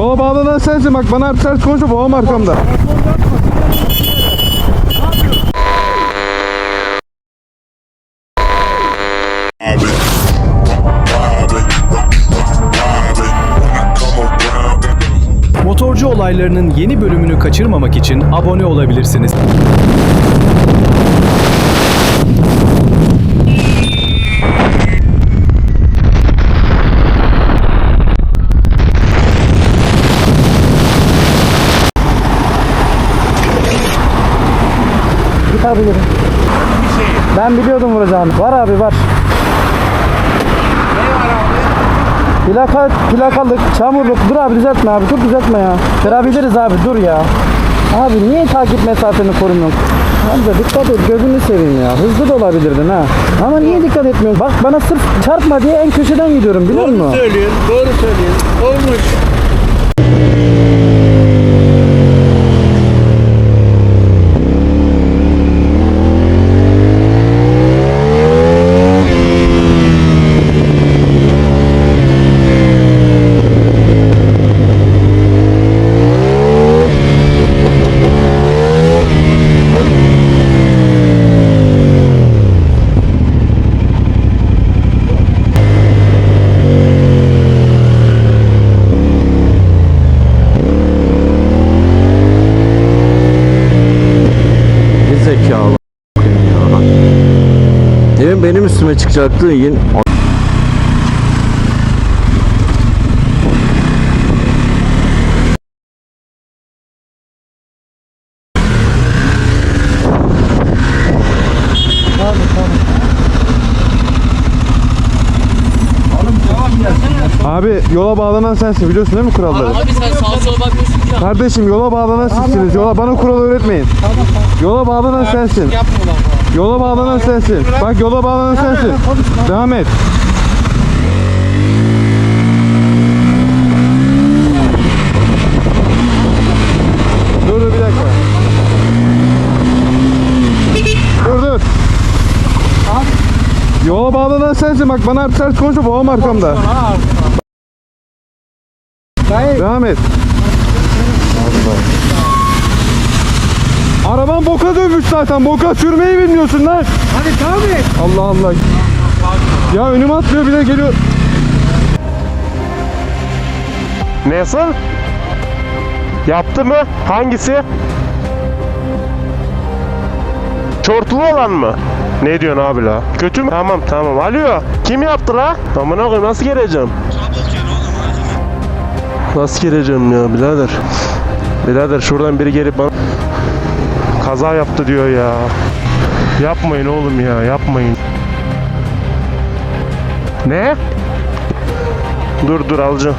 Yola bağlanan sensin bak bana ters konuşma babam arkamda. Motorcu olaylarının yeni bölümünü kaçırmamak için abone olabilirsiniz. Abi geri. Ben biliyordum vuracağını. Var abi var. Plaka, plakalık, çamurluk. Dur abi düzeltme abi. Dur düzeltme ya. Kırabiliriz abi dur ya. Abi niye takip mesafeni korumuyorsun? Hamza dikkat et gözünü seveyim ya. Hızlı da olabilirdin ha. Ama niye dikkat etmiyorsun? Bak bana sırf çarpma diye en köşeden gidiyorum biliyor musun? söylüyorsun, doğru söylüyorsun. Olmuş. Bir zekalı ya. Üstüme çıkacaktı yine. Abi yola bağlanan sensin biliyorsun değil mi kuralları? Abi sen sağa sola bakmıyorsun ki. Kardeşim yola bağlanan sizsiniz. Yola bana kural öğretmeyin. Yola bağlanan sensin. Yola bağlanan sensin. Bak yola bağlanan sensin. Devam et. Dur dur bir dakika. Dur dur. Yola bağlanan sensin bak bana ters konuşma babam arkamda. Devam et. Araban boka dönmüş zaten. Boka sürmeyi bilmiyorsun lan. Hadi tabi. Allah Allah. Ya önüme atlıyor bir de geliyor. Nasıl? Yaptı mı? Hangisi? Çortulu olan mı? Ne diyorsun abi la? Kötü mü? Tamam tamam. Alo. Kim yaptı la? Amına koyayım nasıl geleceğim? Nasıl geleceğim ya birader? Birader şuradan biri gelip bana kaza yaptı diyor ya. Yapmayın oğlum ya yapmayın. Ne? Dur dur alacağım.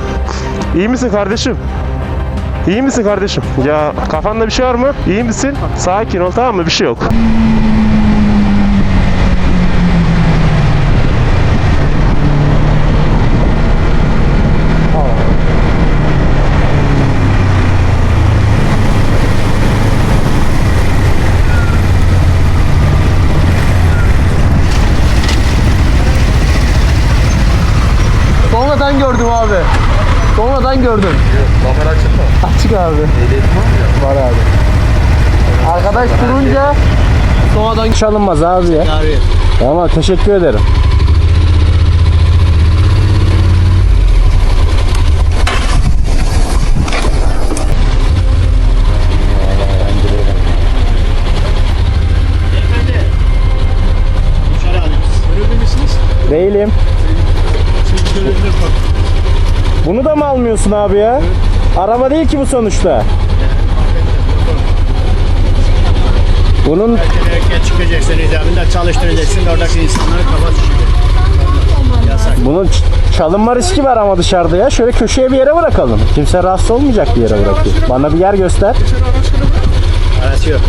İyi misin kardeşim? İyi misin kardeşim? Ya kafanda bir şey var mı? İyi misin? Sakin ol tamam mı? Bir şey yok. Sonradan gördüm abi. Sonradan gördüm. Kamera açık mı? Açık abi. var abi. Arkadaş durunca sonradan çalınmaz abi ya. Tamam teşekkür ederim. Mı almıyorsun abi ya? Araba değil ki bu sonuçta. Bunun Erken çıkacaksın icabında çalıştıracaksın oradaki insanları kafa bunun çalınma riski var ama dışarıda ya. Şöyle köşeye bir yere bırakalım. Kimse rahatsız olmayacak bir yere bırakayım. Bana bir yer göster. Arası yok.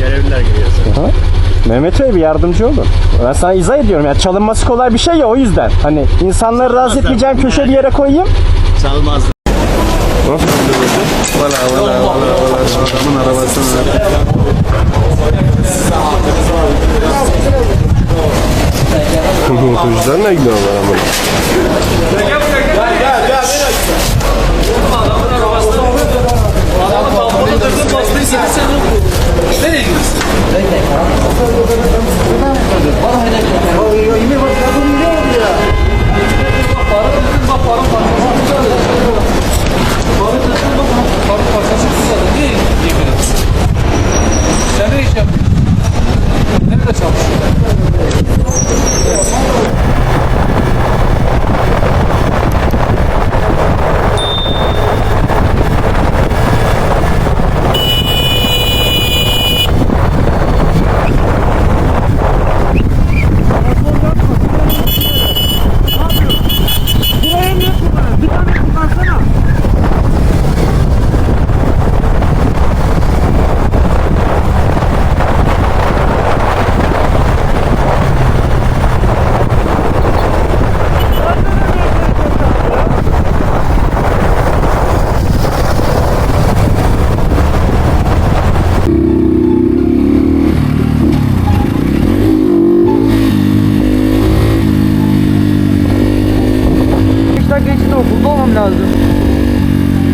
Görevliler giriyorsun. Ha? Mehmet Bey bir yardımcı olun. Ben sana izah ediyorum ya çalınması kolay bir şey ya o yüzden. Hani insanları rahatsız etmeyeceğim köşe bir yere koyayım. Çalmaz. Motorcular ne gidiyorlar ama?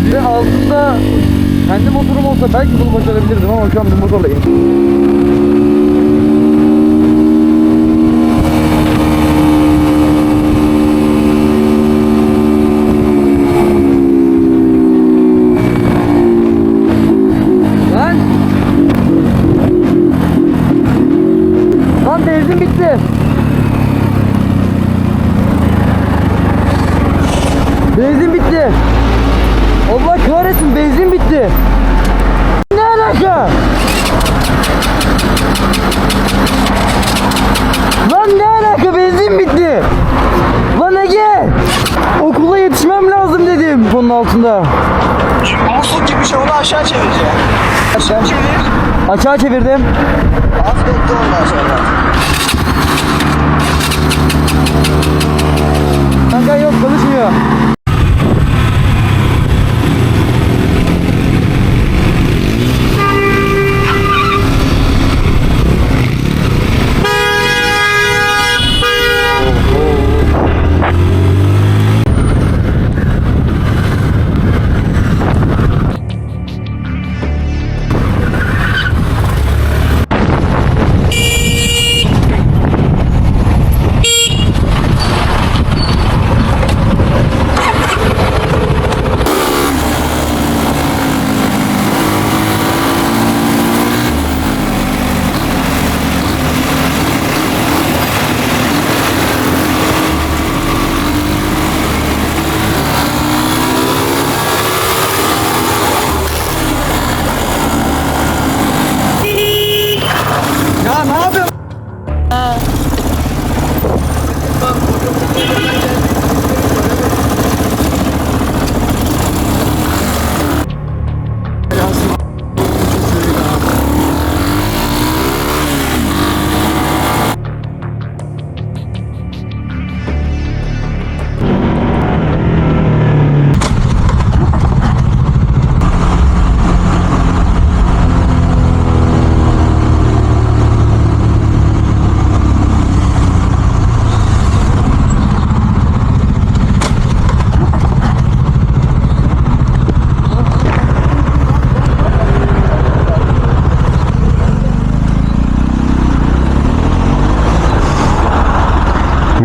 Bir de altında kendi motorum olsa belki bunu şu an bu motorla. Benzin bitti. Allah kahretsin benzin bitti. Alaka? Lan ne alaka benzin bitti. Lan Ege. Okula yetişmem lazım dedim bunun altında. Musluk gibi bir şey onu aşağı çevireceğim. Aşağı çevir. Açığa çevirdim. Az bekle ondan sonra. Kanka yok çalışmıyor.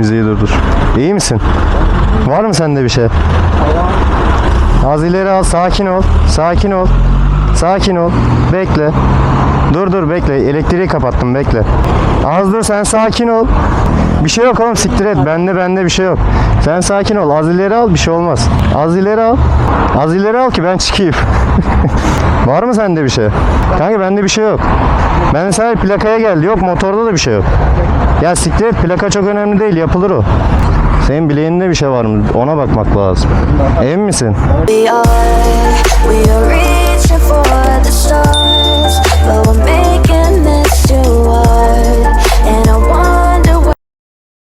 Müziği durdur. İyi misin? Var mı sende bir şey? Az ileri al. Sakin ol. Sakin ol. Sakin ol. Bekle. Dur dur bekle. Elektriği kapattım bekle. Az dur sen sakin ol. Bir şey yok oğlum siktir et. Bende bende bir şey yok. Sen sakin ol. Az ileri al bir şey olmaz. Az ileri al. Az ileri al ki ben çıkayım. Var mı sende bir şey? Kanka bende bir şey yok. Ben sadece plakaya geldi. Yok motorda da bir şey yok. Ya siktir et plaka çok önemli değil yapılır o. Senin bileğinde bir şey var mı? Ona bakmak lazım. Emin misin? We are, we are.